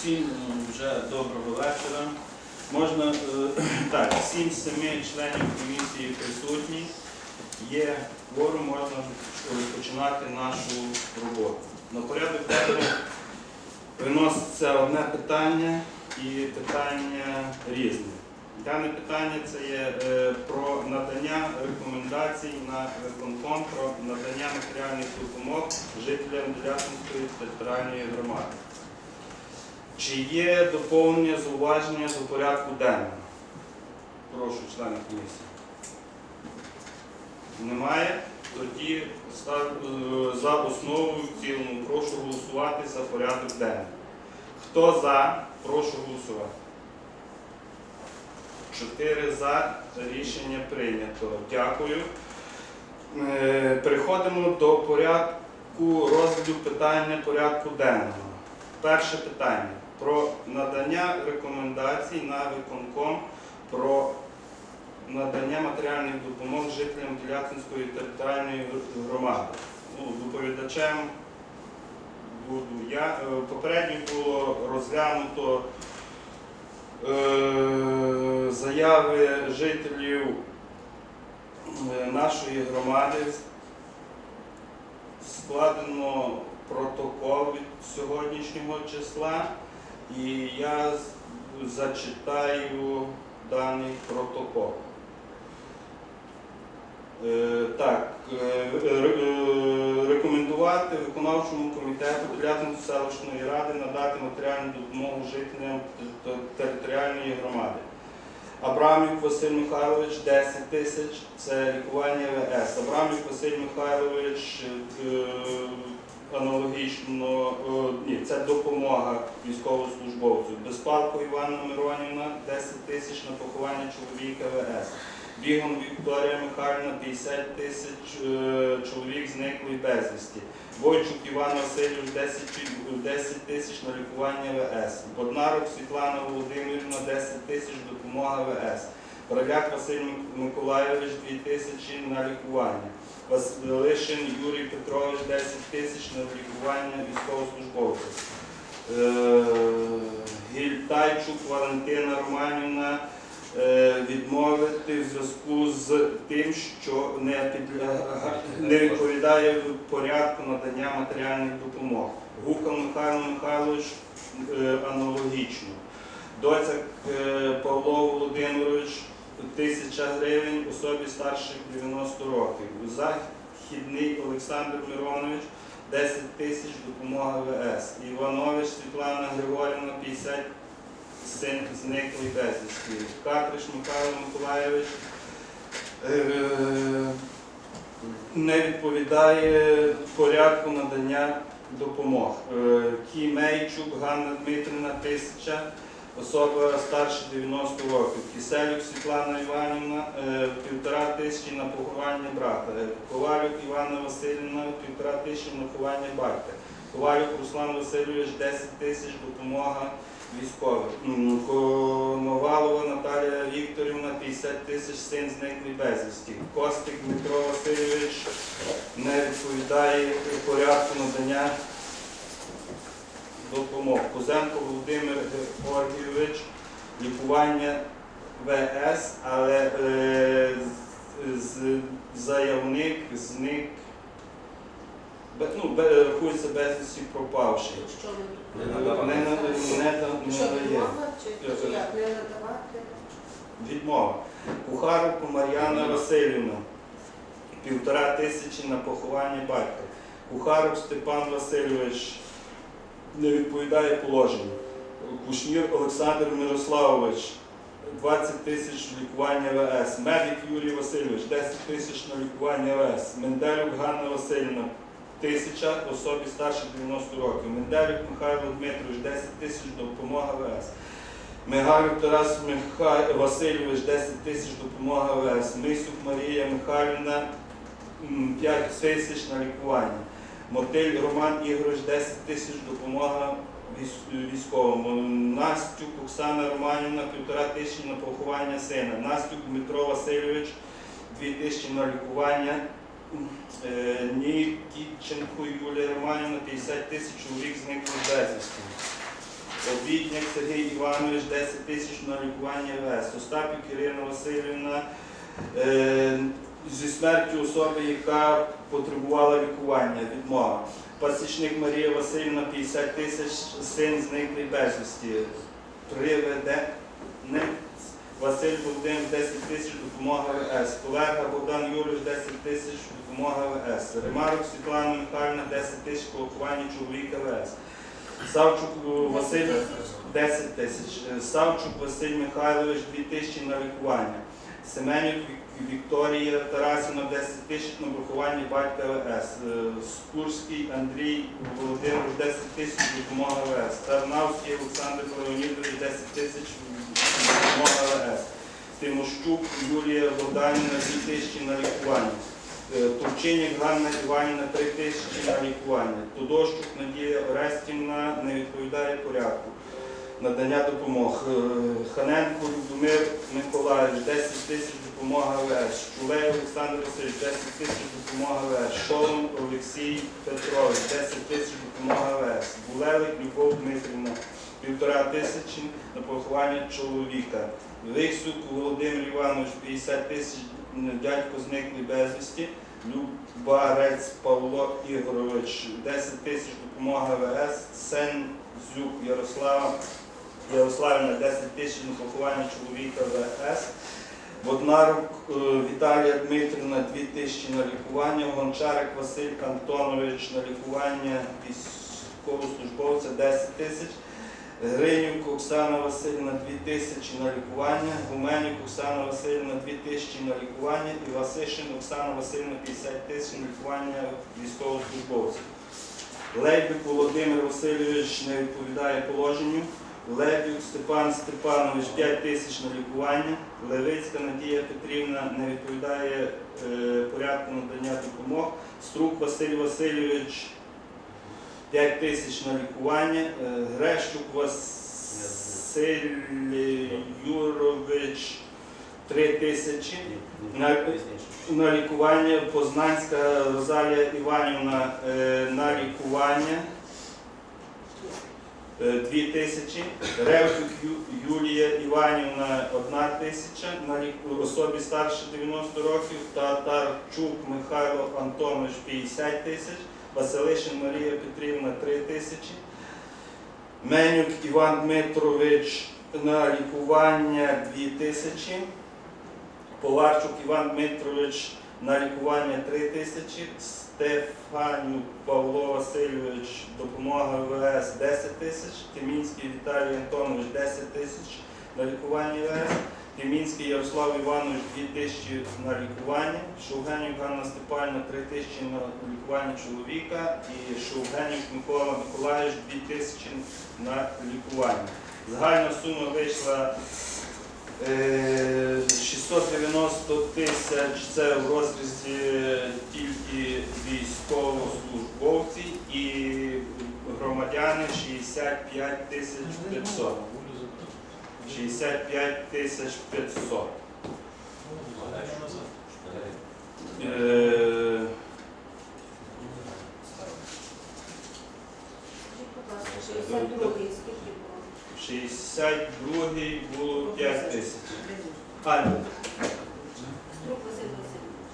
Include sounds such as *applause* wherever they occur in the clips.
Всім вже доброго вечора. Можна е, *clears throat* так, сім семи членів комісії присутні. Є кворум, можна розпочинати нашу роботу. На порядок денний виноситься одне питання і питання різне. Дане питання це є е, про надання рекомендацій на виконком про надання матеріальних допомог жителям Делясинської територіальної громади. Чи є доповнення зауваження до порядку денного? Прошу, члени комісії. Немає? Тоді е, за основу в цілому прошу голосувати за порядок денний. Хто за, прошу голосувати. Чотири за. Рішення прийнято. Дякую. Е, Переходимо до порядку розгляду питання порядку денного. Перше питання про надання рекомендацій на виконком про надання матеріальних допомог жителям Делятинської територіальної громади. Ну, доповідачем буду я. Е, Попередньо було розглянуто е, заяви жителів е, нашої громади. Складено протокол від сьогоднішнього числа, і я зачитаю даний протокол. Е, Так, е, ре- рекомендувати виконавчому комітету Делятинської селищної ради надати матеріальну допомогу жителям те- те- територіальної громади. Абрамів Василь Михайлович 10 тисяч це лікування ВС. Абрамів Василь Михайлович е, аналогічно, е, ні, це допомога військовослужбовцю. Безпалко Іванна Миронівна 10 тисяч на поховання чоловіка ВС. Бігом Вікторія Михайлівна 50 тисяч е, чоловік зниклий безвісті. Войчук Іван Васильович 10 тисяч на лікування ВС. Боднарок Світлана Володимирівна 10 тисяч допомога ВС. Браляк Василь Миколайович 2 тисячі на лікування. Василишин Юрій Петрович 10 тисяч на лікування військовослужбовців. Е, Гільтайчук Валентина Романівна е, відмовити в зв'язку з тим, що не, підля- не відповідає порядку надання матеріальних допомог. Гукал Михайло Михайлович е, аналогічно. Доцяк Павло Володимирович тисяча гривень особі старших 90 років. Західний Олександр Миронович 10 тисяч допомога ВС. Іванович Світлана Григорівна 50 син зниклий безвісті. Катриш Михайло Миколайович е, не відповідає порядку надання допомог. Е, Кімейчук Ганна Дмитрівна тисяча, особа старше 90 років. Киселюк Світлана Іванівна е, півтора тисячі на поховання брата. Е, Ковалюк Івана Васильівна півтора тисячі на поховання батька. Ковалюк Руслан Васильович 10 тисяч допомога військових. Коновалова Наталія Вікторівна 50 тисяч син зниклий безвісті. Костик Дмитро Васильович не відповідає порядку надання допомог. Кузенко Володимир Георгійович лікування ВС, але е, з- з- заявник зник. бе- Ну, бе- рахується безвісті пропавший. Що Не, тут? не, не, не Що надає. відмова чи чи як не надавати? Відмова. Кухарку Мар'яна Васильівна. Півтора тисячі на поховання батька. Кухарок Степан Васильович не відповідає положенню. Кушнір Олександр Мирославович 20 тисяч лікування ВС. Медик Юрій Васильович 10 тисяч на лікування ВС. Менделюк Ганна Васильівна тисяча особі старше 90 років. Менделюк Михайло Дмитрович 10 тисяч допомога ВС. Мигалюк Тарас Миха... Васильович 10 тисяч допомога ВС. Мисюк Марія Михайлівна 5 тисяч на лікування. Мотиль Роман Ігорович 10 тисяч допомога військовому. Настюк Оксана Романівна півтора тисячі на поховання сина. Настюк Дмитро Васильович 2 тисячі на лікування. Е, Нікітченко Юлія Романівна 50 тисяч чоловік зниклих безвісти. Обідняк Сергій Іванович 10 тисяч на лікування ВС. Остапік Ірина Васильівна е, зі смертю особи, яка потребувала лікування, відмова. Пасічник Марія Васильівна 50 тисяч, син зниклий безвісті. Приведеник Василь Володимир 10 тисяч допомога ВС. Колега Богдан Юрійович 10 тисяч допомога ВС. Ремарок Світлана Михайлівна 10 тисяч по чоловіка ВС. Савчук е, Василь 10 тисяч. Е, Савчук Василь Михайлович 2 тисячі на лікування. Семенюк Вікторія Тарасівна 10 тисяч на врахування батька ВС. Е, Скурський Андрій Володимирович 10 тисяч допомога ВС. Тарнавський Олександр Леонідович 10 тисяч допомога ВС. Тимощук Юлія Богданівна 2 тисячі на лікування. Е, Турчинік Ганна Іванівна 3 тисячі на лікування. Тудощук Надія Орестівна не відповідає порядку надання допомог. Е, Ханенко Любомир Миколаївич 10 тисяч допомога ВС. Чулей Олександр Васильович 10 тисяч допомога ВС. Шолом Олексій Петрович 10 тисяч допомога ВС. Булелик Любов Дмитрівна півтора тисячі на поховання чоловіка. Вихсюк Володимир Іванович 50 тисяч дядько зниклий безвісті. Любарець Павло Ігорович 10 тисяч допомога ВС. Сензюк Ярослава Ярославівна 10 тисяч на поховання чоловіка ВС. Воднарук е, Віталія Дмитрівна 2 тисячі на лікування. Гончарик Василь Антонович на лікування військовослужбовця 10 тисяч. Гринюк Оксана Васильівна 2 тисячі на лікування, Гуменюк Оксана Васильівна 2 тисячі на лікування і Васишин Оксана Васильівна 50 тисяч на лікування військовослужбовців. Лейбік Володимир Васильович не відповідає положенню. Лебюк Степан Степанович 5 тисяч на лікування. Левицька Надія Петрівна не відповідає е, порядку надання допомог. Струк Василь Васильович 5 тисяч на лікування. Е, Грещук Василь Юрович 3 тисячі. На, на лікування Познанська Розалія Іванівна е, на лікування. 2 тисячі, Ревчук Юлія Іванівна 1 тисяча, особі старше 90 років, Татарчук Михайло Антонович 50 тисяч, Василишин Марія Петрівна 3 тисячі, Менюк Іван Дмитрович на лікування 2 тисячі, Поларчук Іван Дмитрович на лікування 3 тисячі, Стефанюк Павло Васильович допомога ВС 10 тисяч, Тимінський Віталій Антонович 10 тисяч на лікування ВС, Тимінський Ярослав Іванович 2 тисячі на лікування, Шовгенюк Ганна Степанівна 3 тисячі на лікування чоловіка і Шовгенюк Микола Миколаївич 2 тисячі на лікування. Загальна сума вийшла 690 тисяч це в розрізі тільки військовослужбовці і громадяни 65 тисяч 500. 65 тисяч 500. Е, Скажіть, будь ласка, 62-й скільки було? 62 було 5 тисяч. А, ні. Струк Василь Васильович.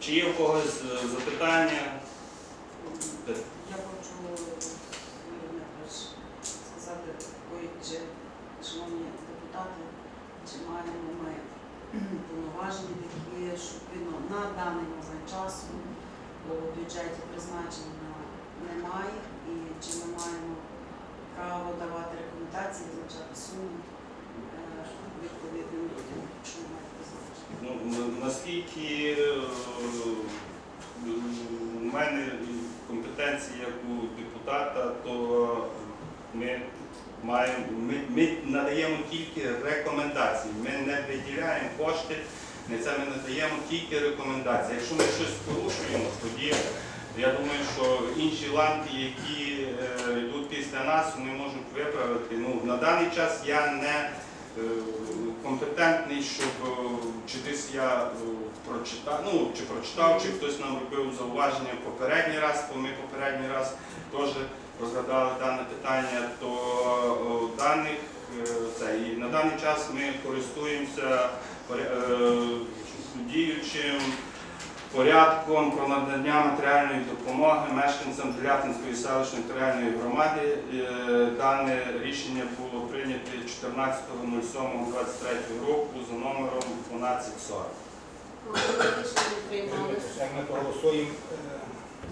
Чи є у когось е, запитання? Я хочу Юрій Дмитрович, сказати, ой, чи, шановні депутати, чи маємо ми повноваження такі, щоб він на даний момент часу у бюджеті призначення немає, і чи ми маємо право давати рекомендації, залучати суми е, відповідним людям, що ми маємо призначення. Ну, на- наскільки е, у мене компетенції як у депутата, то ми маємо ми, ми надаємо тільки рекомендації. Ми не виділяємо кошти, ми це ми надаємо тільки рекомендації. Якщо ми щось порушуємо, тоді Я думаю, що інші ланки, які е, йдуть після нас, вони можуть виправити. Ну, на даний час я не е, компетентний, щоб е, чи десь я е, прочитав, ну, чи прочитав, чи хтось нам робив зауваження попередній раз, бо ми попередній раз теж розглядали дане питання, то е, даних це, і на даний час ми користуємося діючим порядком про надання матеріальної допомоги мешканцям Делятинської селищної територіальної громади. Е, Дане рішення було прийнято 14.07.23 року за номером 1240. Рішення не приймалося. Як ми проголосуємо е,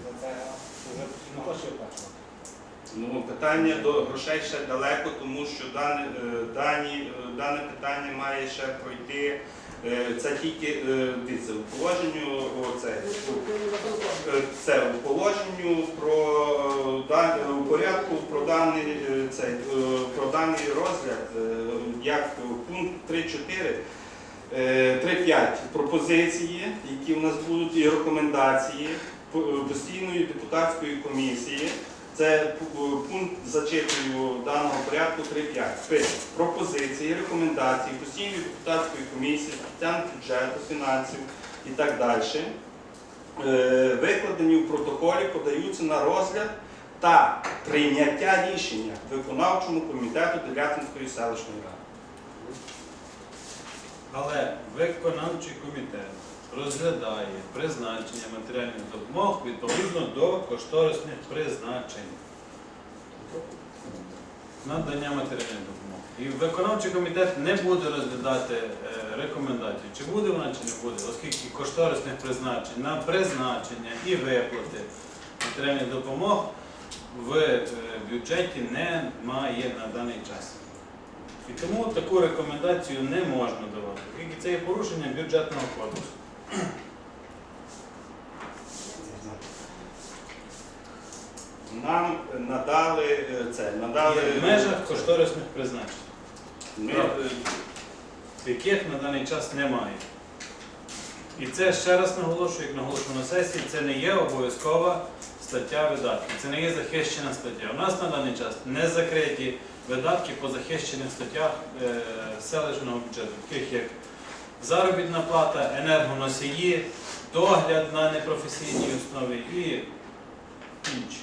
за це, вже оплачувати. Ну, питання до грошей ще далеко, тому що дане, е, дані, дане питання має ще пройти. Е, Це тільки е, дивіться, у положенню оце, Е, це у положенню про у порядку про даний цей про даний розгляд, як пункт 3.4. е, 3.5 пропозиції, які у нас будуть, і рекомендації по- постійної депутатської комісії. Це пункт зачитую даного порядку 3.5. Пише пропозиції, рекомендації постійної депутатської комісії, питань бюджету, фінансів і так далі е, викладені в протоколі, подаються на розгляд та прийняття рішення виконавчому комітету Делятинської селищної ради. Але виконавчий комітет розглядає призначення матеріальних допомог відповідно до кошторисних призначень. Надання матеріальних допомог. І виконавчий комітет не буде розглядати е, рекомендацію, чи буде вона, чи не буде, оскільки кошторисних призначень на призначення і виплати матеріальних допомог в е, бюджеті немає на даний час. І тому таку рекомендацію не можна давати, оскільки це є порушення бюджетного кодексу. Нам надали е, це, надали в межах кошторисних призначень, Ми, е, яких на даний час немає. І це ще раз наголошую, як наголошую на сесії, це не є обов'язкова стаття видатків, це не є захищена стаття. У нас на даний час не закриті видатки по захищених статтях е, селищного бюджету, таких як заробітна плата, енергоносії, догляд на непрофесійній основі і інші.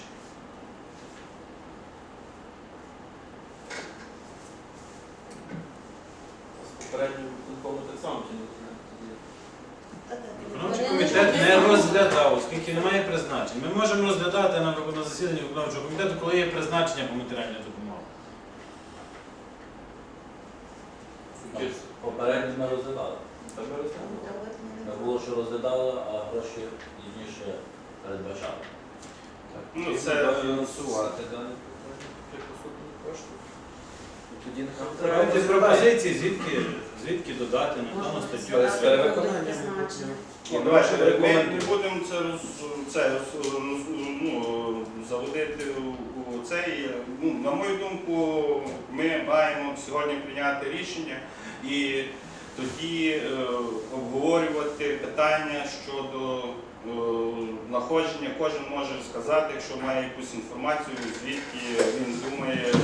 Попередньо виконкому так само чи Виконавчий комітет не розглядав, оскільки немає призначень. Ми можемо розглядати на, засіданні виконавчого комітету, коли є призначення по матеріальній допомоги. Попередньо ми розглядали. Тебе розглянули? Не було, що розглядали, а гроші пізніше передбачали. Ну, І це- фінансувати дані коштів. Тоді нехай пропозиції, звідки, звідки додати на дану статтю. Ну, давайте давайте ми не будемо це, роз- це роз- ну, заводити у- у цей. Ну, на мою думку, ми маємо сьогодні прийняти рішення і тоді е, обговорювати питання щодо знаходження. Кожен може сказати, якщо має якусь інформацію, звідки він думає, е,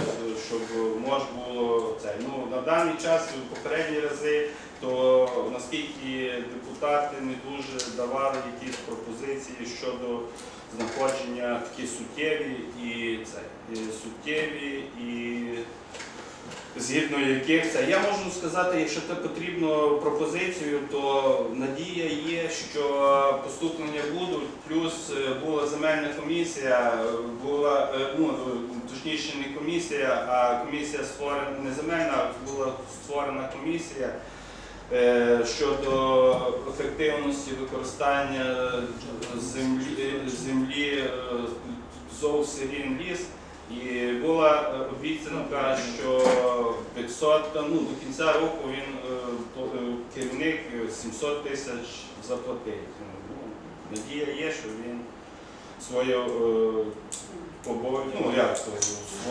щоб може було це. Ну, на даний час, в попередні рази, то наскільки депутати не дуже давали якісь пропозиції щодо знаходження такі суттєві і це і суттєві і згідно яких це. Я можу сказати, якщо це потрібно пропозицію, то надія є, що поступлення будуть. Плюс е, була земельна комісія, е, була е, ну точніше не комісія, а комісія створена не земельна, а була створена комісія. Щодо ефективності використання землі, землі ЗОВ ліс, і була е, обіцянка, що 500, ну, до кінця року він е, е, керівник е, 700 тисяч заплатить. Ну, Надія є, що він своє ну як то,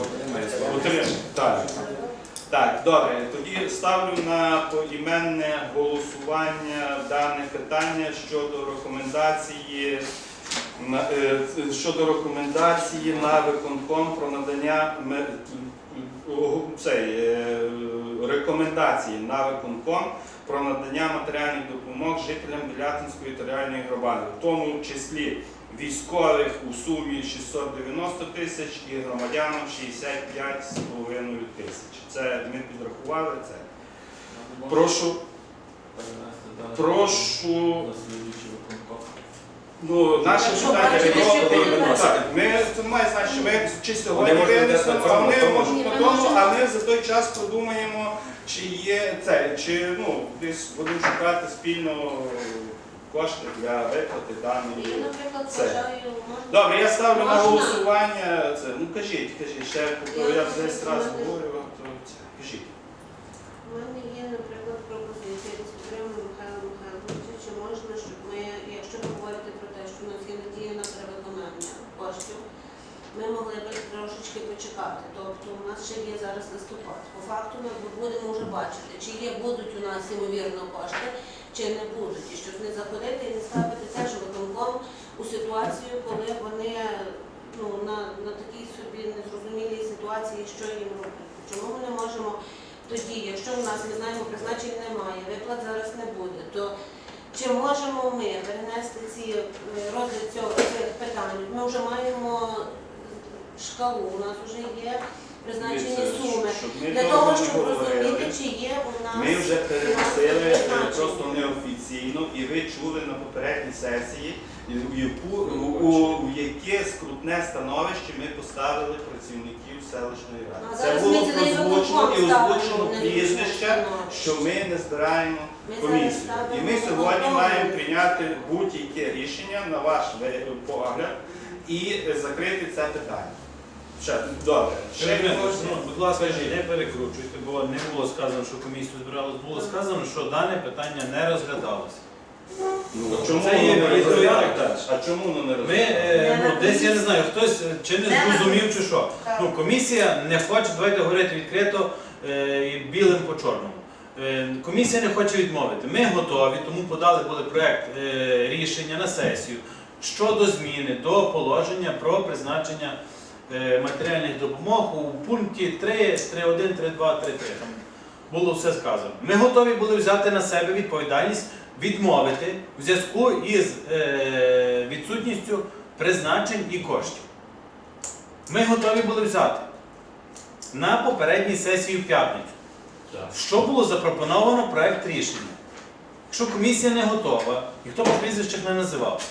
отримає. Так. Добре. Тоді ставлю на поіменне голосування дане питання щодо рекомендації щодо рекомендації на виконком про надання цей, е, рекомендації на виконком про надання матеріальних допомог жителям Білятинської територіальної громади, в тому числі військових у сумі 690 тисяч і громадянам 65,5 тисяч. Це ми підрахували це. Прошу, прошу. Ну, наші Якщо питання бачите, що відносно- ви не так, ми це не має значення, що ми чи сьогодні Вони можуть винесемо, а цьому, вони тому. можуть тому, а ми за той час подумаємо, чи є це, чи ну десь будемо шукати спільно кошти для виплати Я, даної. наприклад, Це. вважаю, можна. Добре, я ставлю на Можна? голосування це. Ну кажіть, кажіть, ще Я я б десь раз говорю, то це кажіть. У мене є, наприклад, пропозиція від підтримки Михайла Михайловича, чи можна, щоб ми, якщо ви говорите про те, що у нас є надія на перевиконання коштів, ми могли би трошечки почекати. Тобто у нас ще є зараз листопад. По факту ми будемо вже бачити, чи є будуть у нас ймовірно кошти, чи не будуть. І щоб не заходити і не ставити теж виконком у ситуацію, коли вони ну, на, на такій собі незрозумілій ситуації, що їм робити. Чому ми не можемо тоді, якщо в нас ми знаємо, призначень немає, виплат зараз не буде, то чи можемо ми перенести ці е, розгляд цього питань? Ми вже маємо шкалу, у нас вже є призначені Дивіться, суми. щоб ми Для довго того, не щоб говорили. розуміти, чи є у нас Ми вже переносили е, просто неофіційно, і ви чули на попередній сесії, в яку у, у яке скрутне становище ми поставили працівників селищної а ради. Це зараз було ми це не прозвучено і виконком ставимо, озвучено не прізвище, виконком. що ми не збираємо Ми зараз комісію. І ми сьогодні виконком. маємо прийняти будь-яке рішення на ваш ви- погляд і е, закрити це питання. Ще добре. Ще Ще когось? ну, будь ласка, не перекручуйте, бо не було сказано, що комісію збиралось, було сказано, що дане питання не розглядалося. Ну, чому Це є не розглядалося? А чому воно не Ми розглядалося? е, ну, десь я не знаю, хтось е, чи не Не на зрозумів, чи що. Так. Ну, комісія не хоче, давайте говорити відкрито е, і білим по чорному. Е, Комісія не хоче відмовити. Ми готові, тому подали були проект е, рішення на сесію щодо зміни до положення про призначення матеріальних допомог у пункті 3, 3.1, 3.2, 3.3. Там було все сказано. Ми готові були взяти на себе відповідальність відмовити в зв'язку із е, відсутністю призначень і коштів. Ми готові були взяти на попередній сесії в п'ятницю. Що було запропоновано проект рішення? Якщо комісія не готова, і хто по прізвищах не називав,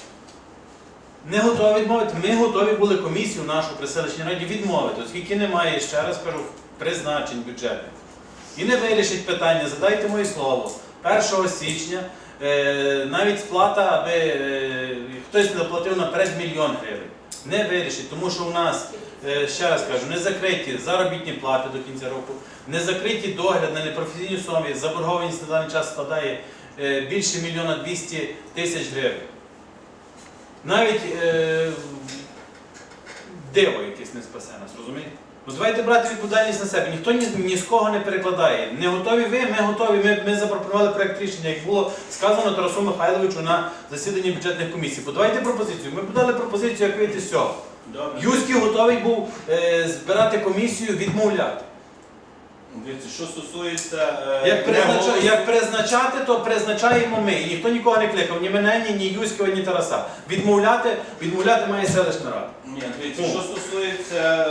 не готові відмовити, ми готові були комісію нашу при селищній раді відмовити, оскільки немає, ще раз кажу, призначень бюджетних. І не вирішить питання, задайте моє слово. 1 січня е, навіть сплата, аби е, хтось не заплатив наперед мільйон гривень. Не вирішить, тому що у нас, е, ще раз кажу, не закриті заробітні плати до кінця року, не закриті догляд на непрофесійній особі, заборгованість на даний час складає е, більше мільйона 200 тисяч гривень. Навіть е, диво якесь не спасе нас, розумієте? Ну давайте брати відповідальність на себе. Ніхто ні, ні з кого не перекладає. Не готові ви, ми готові. Ми, ми запропонували проект рішення, як було сказано Тарасу Михайловичу на засіданні бюджетних комісій. Подавайте пропозицію. Ми подали пропозицію, як вийти з цього. Юський готовий був е, збирати комісію, відмовляти. Дивіться, що стосується е, Як, признача... голосу- як призначати, то призначаємо ми. І ніхто нікого не кликав, ні мене, ні, ні Юського, ні Тараса. Відмовляти, відмовляти має селищна рада. Ні, дивіться, Ну. що стосується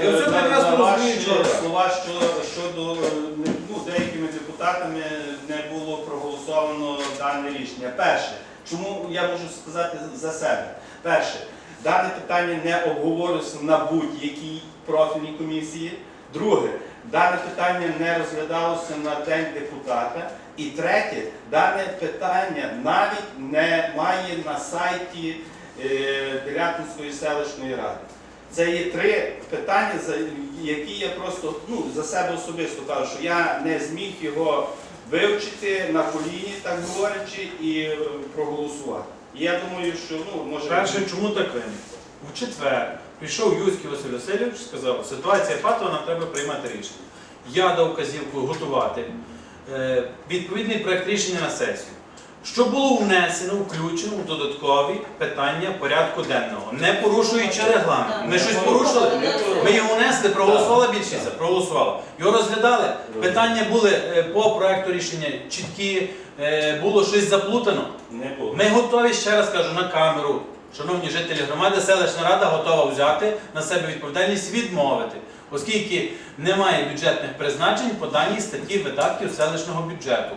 е, Я все на- прекрасно на ваші чого слова, що щодо е, не- ну, деякими депутатами не було проголосовано дане рішення. Перше, чому я можу сказати за себе? Перше, дане питання не обговорювалося на будь-якій профільній комісії. Друге, дане питання не розглядалося на день депутата. І третє, дане питання навіть не має на сайті е, Делятинської селищної ради. Це є три питання, які я просто ну, за себе особисто кажу, що я не зміг його вивчити на коліні, так говорячи, і е, проголосувати. І я думаю, що ну, може. Перше, чому так виникло? У четвер прийшов Юський Василь Васильович, сказав, ситуація патова, нам треба приймати рішення. Я дав вказівку готувати е, відповідний проект рішення на сесію. що було внесено, включено у додаткові питання порядку денного, не порушуючи регламент. Ми щось порушили. Ми його внесли, проголосувала більшість, проголосувала. Його розглядали. Питання були е, по проекту рішення чіткі, е, було щось заплутано. Ми готові, ще раз кажу, на камеру. Шановні жителі громади, селищна рада готова взяти на себе відповідальність відмовити, оскільки немає бюджетних призначень по даній статті видатків селищного бюджету.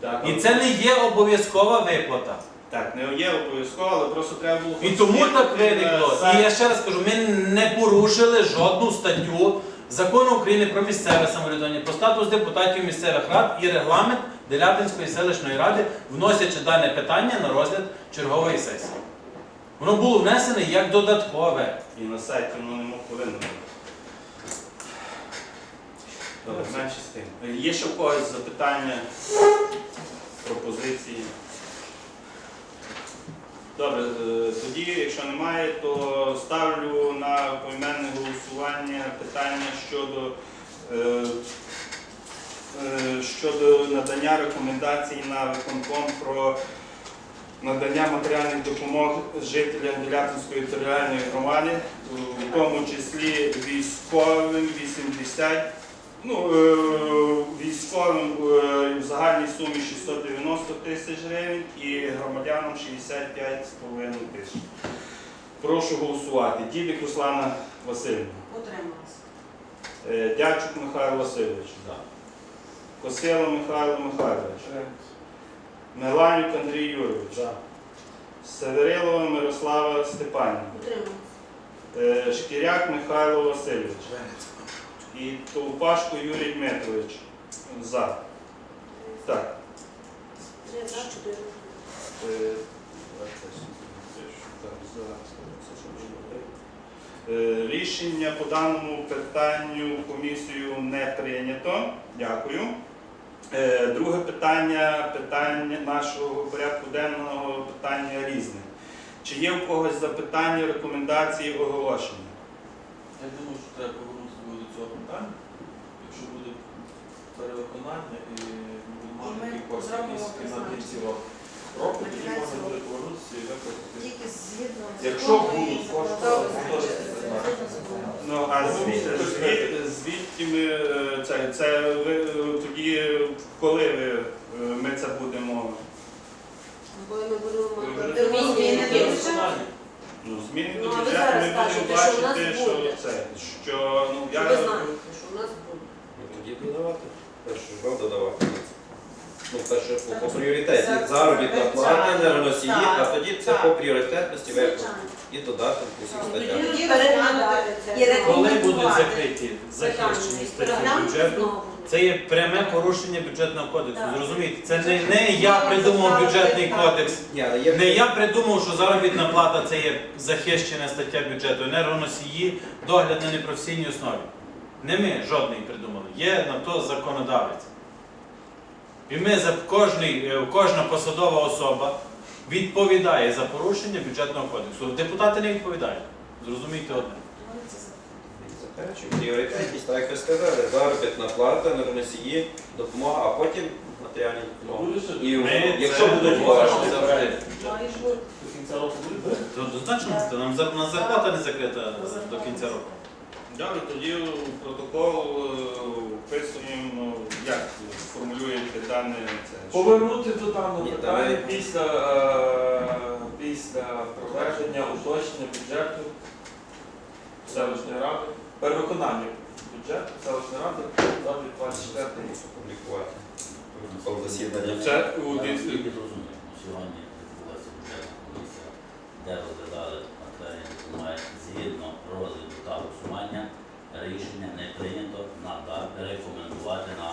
Так, І це не є обов'язкова виплата. Так, не є обов'язково, але просто треба було. І тому так виникло. Е, І я ще раз кажу, ми не порушили жодну статтю закону України про місцеве самоврядування, про статус депутатів місцевих рад і регламент Делятинської селищної ради, вносячи дане питання на розгляд чергової сесії. Воно було внесене як додаткове. І на сайті воно не мог повинно бути. Добре, менше з тим. Є ще в когось запитання, пропозиції? Добре, е, тоді, якщо немає, то ставлю на поіменне голосування питання щодо, е, е, щодо надання рекомендацій на виконком про надання матеріальних допомог жителям Делятинської територіальної громади, в тому числі військовим 80, ну, е, військовим е, в загальній сумі 690 тисяч гривень і громадянам 65,5 тисяч. Прошу голосувати. Дідик Руслана Васильівна, Утрималась. Е, Дячук Михайло Васильович, За. Косило Михайло Михайлович, Меланюк Андрій Юрович, Северилова Мирослава Степанівна. Утрималась. Е, Шкіряк Михайло Васильович і Товпашко Юрій Дмитрович. За. Так. Три за, чотири. Е, за. Е, Рішення по даному питанню комісію не прийнято. Дякую. Е, Друге питання, питання нашого порядку денного питання різне. Чи є в когось запитання, рекомендації, оголошення? Я думаю, що треба повернутися до цього питання. Якщо буде перевиконання і будемо І мати якісь кошти зробимо на кінці року, року, тоді можна буде повернутися і. Тільки згідно Якщо і будуть кошти, то теж Ну, а звідти, звідти, звідти ми е, це, це ви е, тоді, коли ви, е, ми це будемо, Коли ми зміни до ну, зміни. Ну, до а ви бюджету, зараз ми будемо кажете, що у нас бачити, що це, що, ну, я, Ви знаєте, що у нас буде. Ну, Тоді додавати. Перше вам додавати. Ну, перше по, по пріоритеті. За- Заробітна плата, звичайно. енергоносії, Так, а тоді це так. по пріоритетності. Звичайно. І додати в усіх Тоді статтях. тоді переглядати і Коли будуть закриті захищені статті бюджету, це є пряме порушення бюджетного кодексу. Так. Зрозумієте, це не, не я придумав бюджетний кодекс. Ні, але є Не я придумав, що заробітна плата це є захищена стаття бюджету, енергоносії, догляд на непрофесійній основі. Не ми жодний придумали. Є на то законодавець. І ми за кожний, е, кожна посадова особа відповідає за порушення бюджетного кодексу. Депутати не відповідають. Зрозумійте одне. Пріоритетність, так як ви сказали, заробітна плата, енергоносії, допомога, а потім матеріальні допомоги. І Ми якщо це будуть. Має бути. до кінця року буде? Це однозначно, нам зарплата не закрита до кінця року. Добре, тоді в протокол е, вписуємо, як формулюєте дане це. що- Повернути до даного Ні, питання давай. після, е, після проведення уточнення бюджету селищної ради, перевиконання бюджету селищної ради за 24 рік. публікувати. Протокол засідання. Це у зрозумів, сьогодні відбулася бюджетна комісія, де розглядали матеріальні документи згідно розгляду та голосування, рішення не прийнято надати рекомендувати на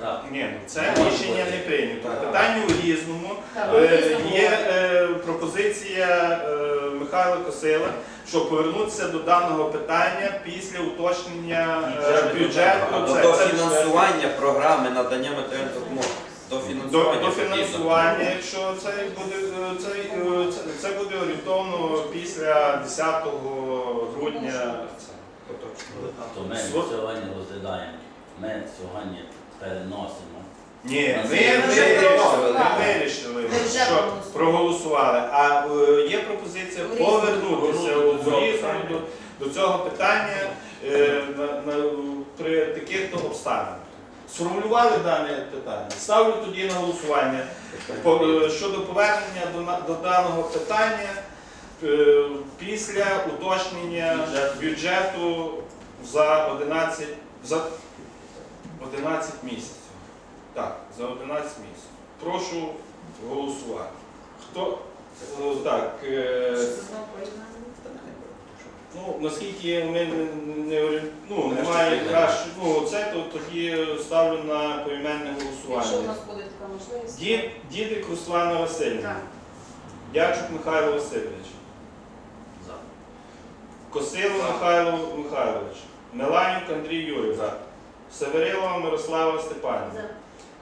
крапка. Ні, ну це рішення не прийнято. Питання у різному. Е. Є е, пропозиція е, Михайла Косила, щоб повернутися до даного питання після уточнення бюджету. Це- До фінансування програми надання матеріальних допомог. До фінансування. до потрібно. фінансування, якщо це буде е, це, е, це, це буде орієнтовно після 10 грудня. Тобто, То ми сьогодні розглядаємо, ми сьогодні переносимо Ні, ми вирішили, ми вирішили, що проголосували. А е, є пропозиція повернутися у різну до, до цього питання е, на, на, при таких-то обставинах. Сформулювали дане питання. Ставлю тоді на голосування. Е, щодо повернення до, до даного питання е, після уточнення бюджету за 11, за 11 місяців. Так, за 11 місяців. Прошу голосувати. Хто? е, Так, е, Що це знову поєднання? Ну, наскільки ми не, не ну, немає краще, ну, це, то тоді ставлю на поіменне Якщо у голосування. нас буде така можливість. Дід, дідик Руслана Васильівна. Так. Дячук Михайло Васильович. За. Косило Михайло Михайлович. Меланюк Андрій Юрійович. Северилова Мирослава Степанівна. За.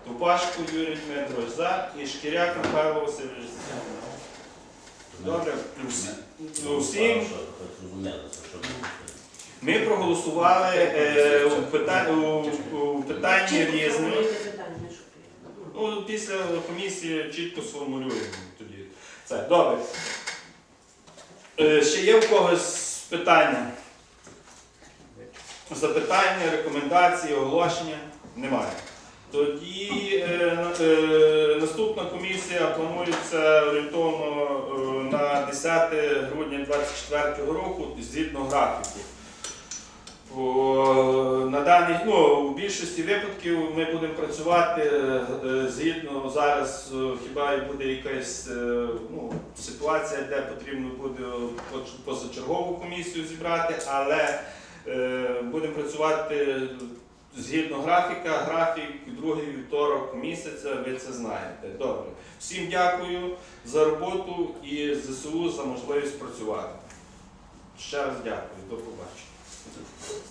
Тупашко Юрій Дмитрович за і Шкіряк Михайло Васильович. за. Добре, плюс. Ну, всім що ми проголосували е, у, питань, у, у питанні я- Ну, після комісії чітко сформулюємо тоді. Це добре. Е, ще є в когось питання? Запитання, рекомендації, оголошення? Немає. Тоді е, е, наступна комісія планується орієнтовно е, на 10 грудня 2024 року згідно графіку. О, На даний, ну, в більшості випадків ми будемо працювати е, згідно зараз, е, хіба буде якась е, ну, ситуація, де потрібно буде позачергову комісію зібрати, але е, будемо працювати згідно графіка. Графік другий вівторок місяця, ви це знаєте. Добре. Всім дякую за роботу і ЗСУ за можливість працювати. Ще раз дякую. До побачення.